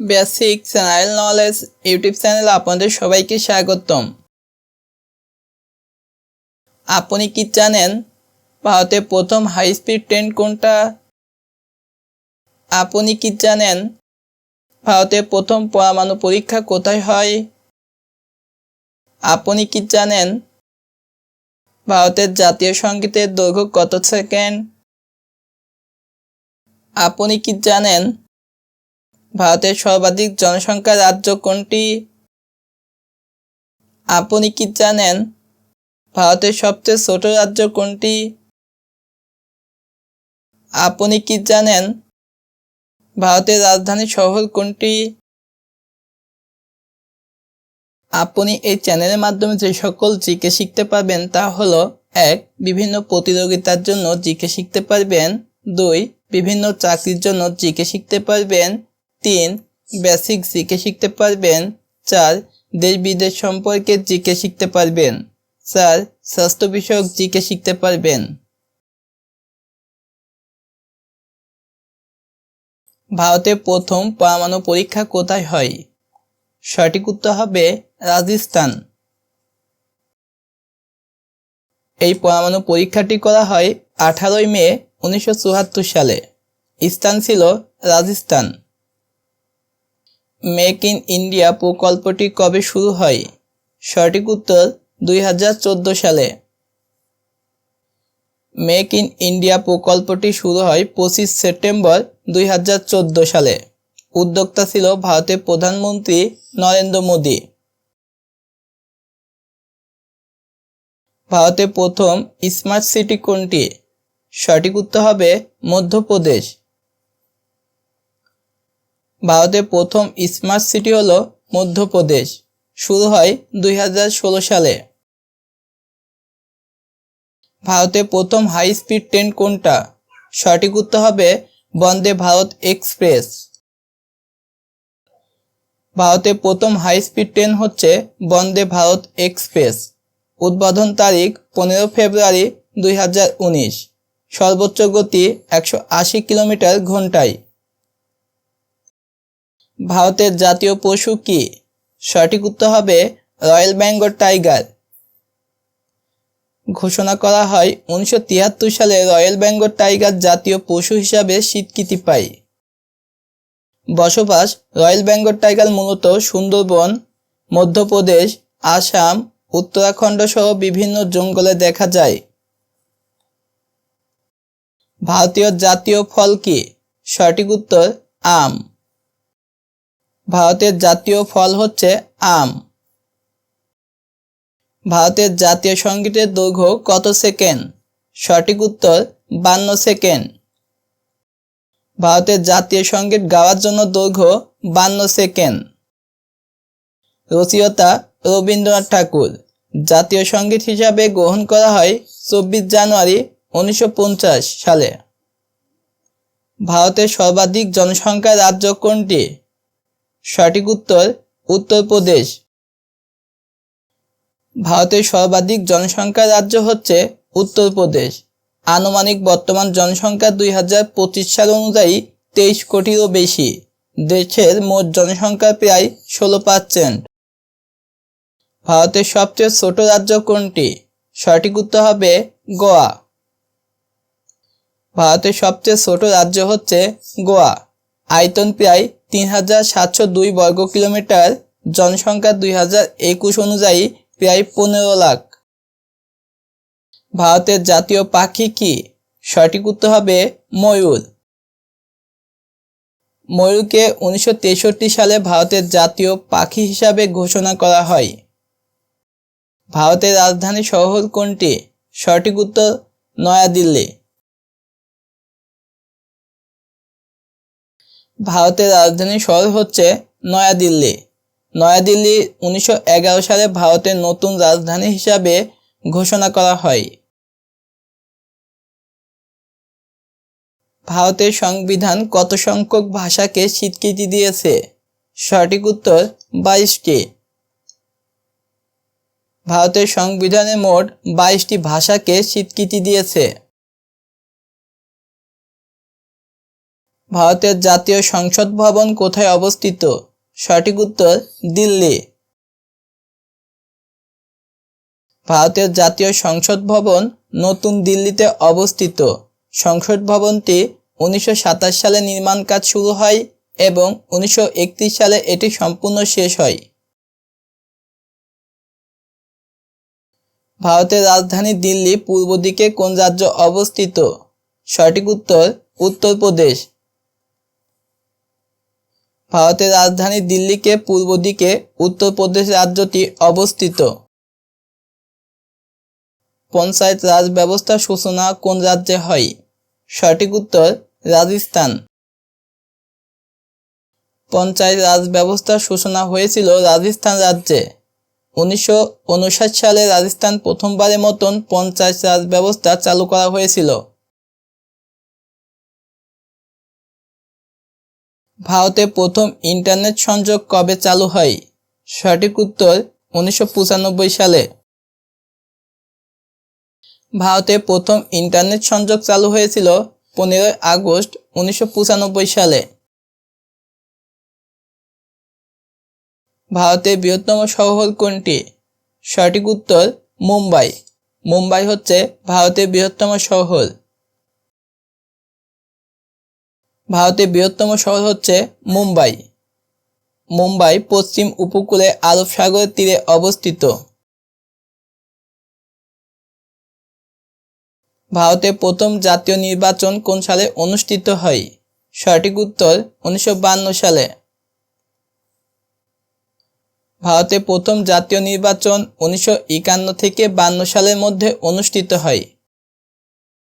Basic general knowledge YouTube চ্যানেলে আপনাদের সবাইকে স্বাগতম। আপনি কি জানেন ভারতের প্রথম হাই স্পিড ট্রেন কোনটা? আপনি কি জানেন ভারতের প্রথম পরমাণু পরীক্ষা কোথায় হয়? আপনি কি জানেন ভারতের জাতীয় সঙ্গীতের দৈর্ঘ্য কত সেকেন্ড? আপনি কি জানেন ভারতের সর্বাধিক জনসংখ্যার রাজ্য কোনটি? আপনি কি জানেন? ভারতের সবচেয়ে ছোট রাজ্য কোনটি? আপনি কি জানেন? ভারতের রাজধানী শহর কোনটি? আপনি এই চ্যানেলের মাধ্যমে যে সকল জিকে শিখতে পারবেন তা হলো, এক, বিভিন্ন প্রতিযোগিতার জন্য জিকে শিখতে পারবেন। দুই, বিভিন্ন চাকরির জন্য জিকে শিখতে পারবেন। তিন বেসিক জিকে শিখতে পারবেন। চার দেশ বিদেশ সম্পর্কে জিকে শিখতে পারবেন। চার স্বাস্থ্য বিষয়ক জিকে শিখতে পারবেন। ভারতের প্রথম পরমাণু পরীক্ষা কোথায় হয়? সঠিক উত্তর হবে রাজস্থান। এই পরমাণু পরীক্ষাটি করা হয় আঠারোই মে উনিশশো চুয়াত্তর সালে। স্থান ছিল রাজস্থান। মেক ইন ইন্ডিয়া প্রকল্পটি কবে শুরু হয়? সঠিক উত্তর দুই হাজার চোদ্দ সালে। মেক ইন ইন্ডিয়া প্রকল্পটি শুরু হয় পঁচিশ সেপ্টেম্বর দুই হাজার চোদ্দ সালে। উদ্যোক্তা ছিল ভারতের প্রধানমন্ত্রী নরেন্দ্র মোদী। ভারতে প্রথম স্মার্ট সিটি কোনটি? সঠিক উত্তর হবে মধ্যপ্রদেশ। ভারতের প্রথম স্মার্ট সিটি হল মধ্যপ্রদেশ। শুরু হয় দুই হাজার ষোলো সালে। ভারতের প্রথম হাই স্পিড ট্রেন কোনটা? সঠিক উত্তর হবে বন্দে ভারত এক্সপ্রেস। ভারতের প্রথম হাই স্পিড ট্রেন হচ্ছে বন্দে ভারত এক্সপ্রেস। উদ্বোধন তারিখ পনেরো ফেব্রুয়ারি দুই হাজার উনিশ। সর্বোচ্চ গতি একশো আশি কিলোমিটার ঘন্টায়। ভারতের জাতীয় পশু কি? সঠিক উত্তর হবে রয়্যাল বেঙ্গল টাইগার। ঘোষণা করা হয় উনিশশো তিয়াত্তর সালে রয়্যাল বেঙ্গল টাইগার জাতীয় পশু হিসাবে স্বীকৃতি পায়। বসবাস রয়্যাল বেঙ্গল টাইগার মূলত সুন্দরবন, মধ্যপ্রদেশ, আসাম, উত্তরাখণ্ড সহ বিভিন্ন জঙ্গলে দেখা যায়। ভারতীয় জাতীয় ফল কি? সঠিক উত্তর আম। ভারতের জাতীয় ফল হচ্ছে আম। ভারতের জাতীয় সঙ্গীতের দৈর্ঘ্য কত সেকেন্ড? সঠিক উত্তর, বান্ন সেকেন্ড। ভারতের জাতীয় সংগীত গাওয়ার জন্য দৈর্ঘ্য বান্ন সেকেন্ড। রচয়িতা রবীন্দ্রনাথ ঠাকুর। জাতীয় সংগীত হিসাবে গ্রহণ করা হয় চব্বিশ জানুয়ারি উনিশশো পঞ্চাশ সালে। ভারতের সর্বাধিক জনসংখ্যার রাজ্য কোনটি? সঠিক উত্তর উত্তরপ্রদেশ। ভারতের সর্বাধিক জনসংখ্যার রাজ্য হচ্ছে উত্তরপ্রদেশ। আনুমানিক বর্তমান জনসংখ্যা দুই হাজার পঁচিশ সাল অনুযায়ী তেইশ কোটিরও বেশি। দেশের মোট জনসংখ্যা প্রায় ষোলো পার্সেন্ট ভারতের সবচেয়ে ছোট রাজ্য কোনটি? সঠিক উত্তর হবে গোয়া। ভারতের সবচেয়ে ছোট রাজ্য হচ্ছে গোয়া। আয়তন প্রায় তিন হাজার সাতশো দুই বর্গ কিলোমিটার, জনসংখ্যা দুই হাজার একুশ অনুযায়ী প্রায় পনেরো লাখ। ভারতের জাতীয় পাখি কি? সঠিক উত্তর হবে ময়ূর। ময়ূরকে উনিশশো তেষট্টি সালে ভারতের জাতীয় পাখি হিসাবে ঘোষণা করা হয়। ভারতের রাজধানী শহর কোনটি? সঠিক উত্তর নয়াদিল্লি। ভারতের রাজধানী শহর হচ্ছে নয়াদিল্লি। নয়াদিল্লি উনিশশো এগারো সালে ভারতের নতুন রাজধানী হিসাবে ঘোষণা করা হয়। ভারতের সংবিধান কত সংখ্যক ভাষাকে স্বীকৃতি দিয়েছে? সঠিক উত্তর বাইশটি ভারতের সংবিধানে মোট বাইশটি ভাষাকে স্বীকৃতি দিয়েছে। ভারতের জাতীয় সংসদ ভবন কোথায় অবস্থিত? সঠিক উত্তর, দিল্লি। ভারতের জাতীয় সংসদ ভবন নতুন দিল্লিতে অবস্থিত। সংসদ ভবনটি উনিশশো সাতাশ সালে নির্মাণ কাজ শুরু হয় এবং উনিশশো একত্রিশ সালে এটি সম্পূর্ণ শেষ হয়। ভারতের রাজধানী দিল্লি পূর্ব দিকে কোন রাজ্য অবস্থিত? সঠিক উত্তর, উত্তরপ্রদেশ। ভারতের রাজধানী দিল্লিকে পূর্ব দিকে উত্তরপ্রদেশ রাজ্যটি অবস্থিত। পঞ্চায়েত রাজ ব্যবস্থার সূচনা কোন রাজ্যে হয়? সঠিক উত্তর, রাজস্থান। পঞ্চায়েত রাজ ব্যবস্থার সূচনা হয়েছিল রাজস্থান রাজ্যে। উনিশশো উনষাট সালে রাজস্থান প্রথমবারের মতন পঞ্চায়েত রাজ ব্যবস্থা চালু করা হয়েছিল। ভারতে প্রথম ইন্টারনেট সংযোগ কবে চালু হয়? সঠিক উত্তর উনিশশো পঁচানব্বই সালে। ভারতে প্রথম ইন্টারনেট সংযোগ চালু হয়েছিল পনেরোই আগস্ট উনিশশো পঁচানব্বই সালে। ভারতের বৃহত্তম শহর কোনটি? সঠিক উত্তর মুম্বাই। মুম্বাই হচ্ছে ভারতের বৃহত্তম শহর। ভারতের বৃহত্তম শহর হচ্ছে মুম্বাই। মুম্বাই পশ্চিম উপকূলে আরব সাগরের তীরে অবস্থিত। ভারতে প্রথম জাতীয় নির্বাচন কোন সালে অনুষ্ঠিত হয়? সঠিক উত্তর উনিশশো সালে। ভারতে প্রথম জাতীয় নির্বাচন উনিশশো একান্ন থেকে বান্ন সালের মধ্যে অনুষ্ঠিত হয়।